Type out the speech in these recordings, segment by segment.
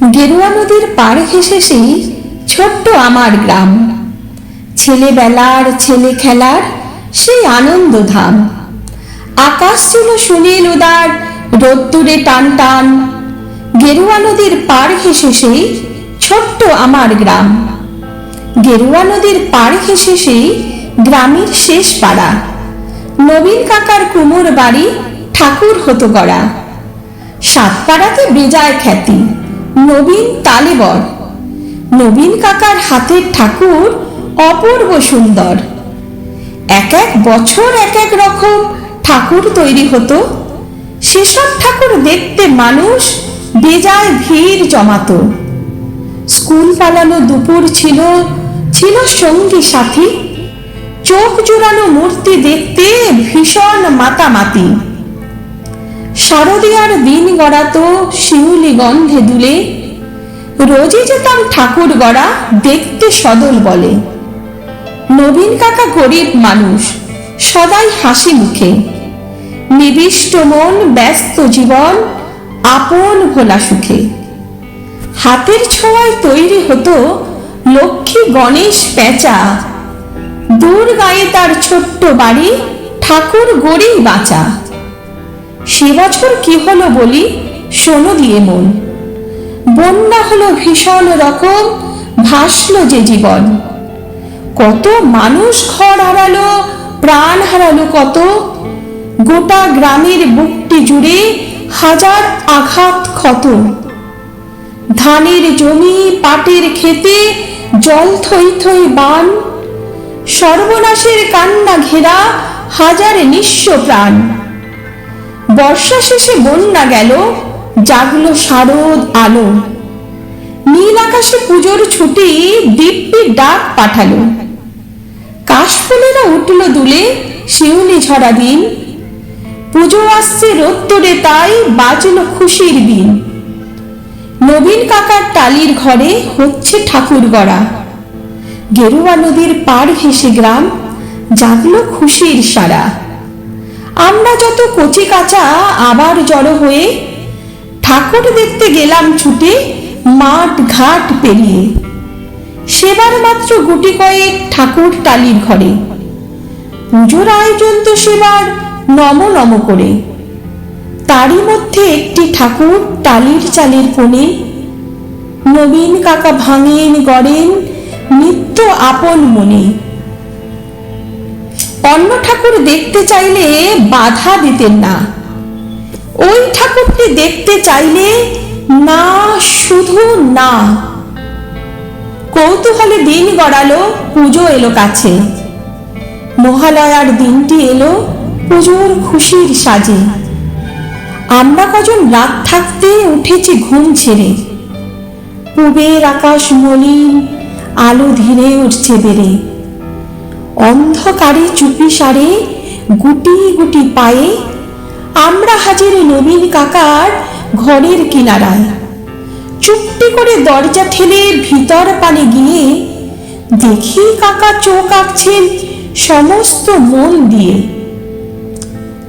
গেরুয়া নদীর পার ঘেসে সেই ছোট্ট আমার গ্রাম। ছেলেবেলার ছেলে খেলার সেই আনন্দধাম। আকাশ ছিল সুনীল উদার, রোদ্দুরে টান টান। গেরুয়া নদীর পার ঘেসে সেই ছোট্ট আমার গ্রাম। গেরুয়া নদীর পার ঘেসে সেই গ্রামের শেষ পাড়া। নবীন কাকার কুমোর বাড়ি ঠাকুর হতো গড়া সাতপাড়াতে বেজায় খ্যাতি। নবীন তালেবর। নবীন কাকার হাতের ঠাকুর অপূর্ব সুন্দর। এক এক বছর এক এক রকম ঠাকুর তৈরি হতো। সেসব ঠাকুর দেখতে মানুষ বেজায় ভিড় জমাত। স্কুল পালানো দুপুর ছিল ছিল সঙ্গী সাথী। চোখ জোড়ানো মূর্তি দেখতে ভীষণ মাতামাতি। শারদীয়ার দিন গড়াতো শিউলি গন্ধে দুলে। রোজই যেতাম ঠাকুর গড়া দেখতে সদল বলে। নবীন কাকা গরিব মানুষ, সদাই হাসি মুখে। নিবিষ্ট মন, ব্যস্ত জীবন, আপন ভোলা সুখে। হাতের ছোঁয়ায় তৈরি হতো লক্ষ্মী গণেশ পেঁচা। দূর গায়ে তার ছোট্ট বাড়ি, ঠাকুর গড়েই বাঁচা। সে বছর কি হলো বলি শোনো দিয়ে মন। বন্যা হলো ভীষণ রকম, ভাসলো যে জীবন। কত মানুষ ঘর হারালো, প্রাণ হারালো কত। গোটা গ্রামের বুকটি জুড়ে হাজার আঘাত ক্ষত। ধানের জমি, পাটের খেতে জল থই থই বান। সর্বনাশের কান্না ঘেরা হাজার নিঃস্ব প্রাণ। বর্ষা শেষে বন্যা গেল জাগলো শারদ আলো। নীল আকাশে পুজোর ছুটি দিব্যি ডাক পাঠালো। কাশফুলেরা উঠল দুলে, শিউলি ঝরা দিন। পুজো আসছে রোত্তরে তাই বাজলো খুশির দিন। নবীন কাকার টালির ঘরে হচ্ছে ঠাকুর গড়া। গেরুয়া নদীর পাড় ঘেসে গ্রাম, জাগলো খুশির সারা। আমরা যত কচি কাঁচা আবার জড়ো হয়ে ঠাকুর দেখতে গেলাম ছুটে, মাঠ ঘাট পেরিয়ে। সেবার মাত্র গুটি কয়েক ঠাকুর টালির ঘরে। পুজোর আয়োজন তো সেবার, নম নম করে। তারই মধ্যে একটি ঠাকুর টালির চালের কোণে, নবীন কাকা ভাঙেন গড়েন নিত্য আপন মনে। অন্য ঠাকুর দেখতে চাইলে বাধা দিতেন না। ওই ঠাকুরকে দেখতে চাইলে না, শুধু না। কৌতূহলে দিন গড়ালো, পুজো এলো কাছে। মহালয়ার দিনটি এলো, পুজোর খুশির সাজে। আমরা কজন রাত থাকতে উঠেছি ঘুম ছেড়ে। পূবের আকাশ মলিন, আলো ধীরে উঠছে বেড়ে। অন্ধকারে চুপি সারে গুটি গুটি পায়ে আমরা হাজির নবীন কাকার ঘরের কিনারায়। চুপটি করে দরজা ঠেলে ভিতর পানে গিয়ে দেখি কাকা চোখ আঁকছেন সমস্ত মন দিয়ে।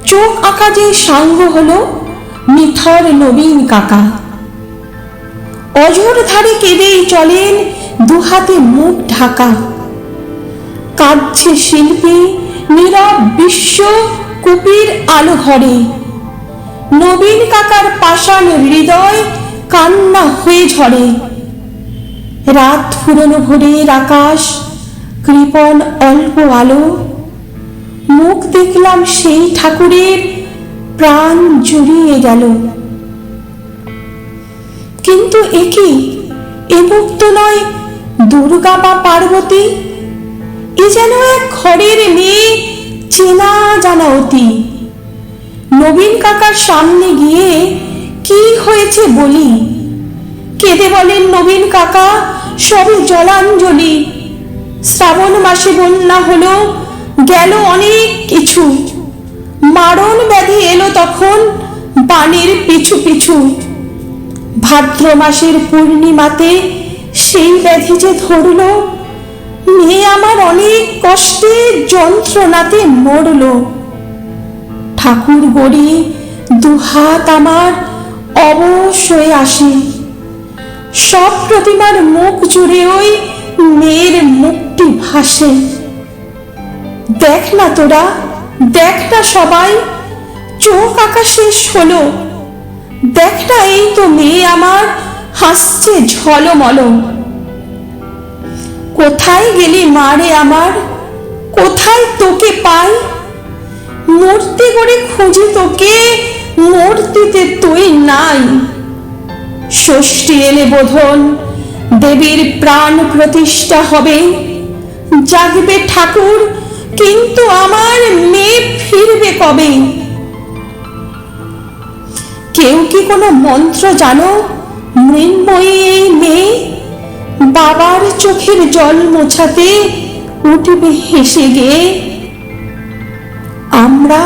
চোখ আঁকা যে সাঙ্গ হলো নিথর নবীন কাকা। অজর ধারে কেঁদেই চলেন দুহাতে মুখ ঢাকা। কাঁদছে শিল্পী নীরব বিশ্ব কুপির আলো ঘরে। নবীন কাকার পাষাণ হৃদয় কান্না হয়ে ঝরে। রাত ফুরনো ভোরের আকাশ, কৃপণ অল্প আলো, মুখ দেখলাম সেই ঠাকুরের প্রাণ জুড়িয়ে গেল। কিন্তু একই এ মুখ তো নয় দুর্গা বা পার্বতী? এ যেন এক ঘরের মেয়ে চেনা জানা অতি নবীন কাকার সামনে গিয়ে, কি হয়েছে বলি? কেঁদে বলেন, নবীন কাকা সবে জলাঞ্জলি। শ্রাবণ মাসে বন্যা হলো, গেল অনেক কিছু। মারণ ব্যাধি এলো তখন বানের পিছু পিছু। ভাদ্র মাসের পূর্ণিমাতে সেই ব্যাধি যে ধরল, মেয়ে আমার অনেক কষ্টে যন্ত্রণাতে মরল। ঠাকুর গড়ি দুহাত আমার অবশ্যই আসে। সব প্রতিমার মুখ জুড়ে ওই মেয়ের মুখটি ভাসে। দেখ না তোরা, দেখ না সবাই, চোখ আকাশে হলো। দেখ না এই তো মেয়ে আমার হাসছে ঝলমল। কোথায় গেলি মারে আমার, কোথায় তোকে পাই? মূর্তি করে খুঁজি তোকে। মূর্তিতে তুই নাই। ষষ্ঠী এলে বোধন, দেবীর প্রাণ প্রতিষ্ঠা হবে। জাগবে ঠাকুর, কিন্তু আমার মেয়ে ফিরবে কবে? কেউ কি কোনো মন্ত্র জানো? মৃন্ময়ী এই মেয়ে বাবার চোখের জল মোছাতে উঠবে হেসে গিয়ে। আমরা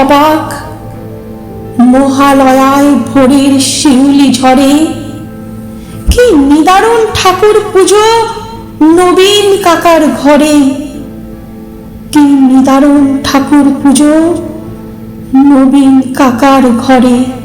অবাক। মহালয়ায় ভোরের শিউলি ঝরে কি নিদারুণ ঠাকুর পুজো নবীন কাকার ঘরে। কি নিদারুণ ঠাকুর পুজো নবীন কাকার ঘরে।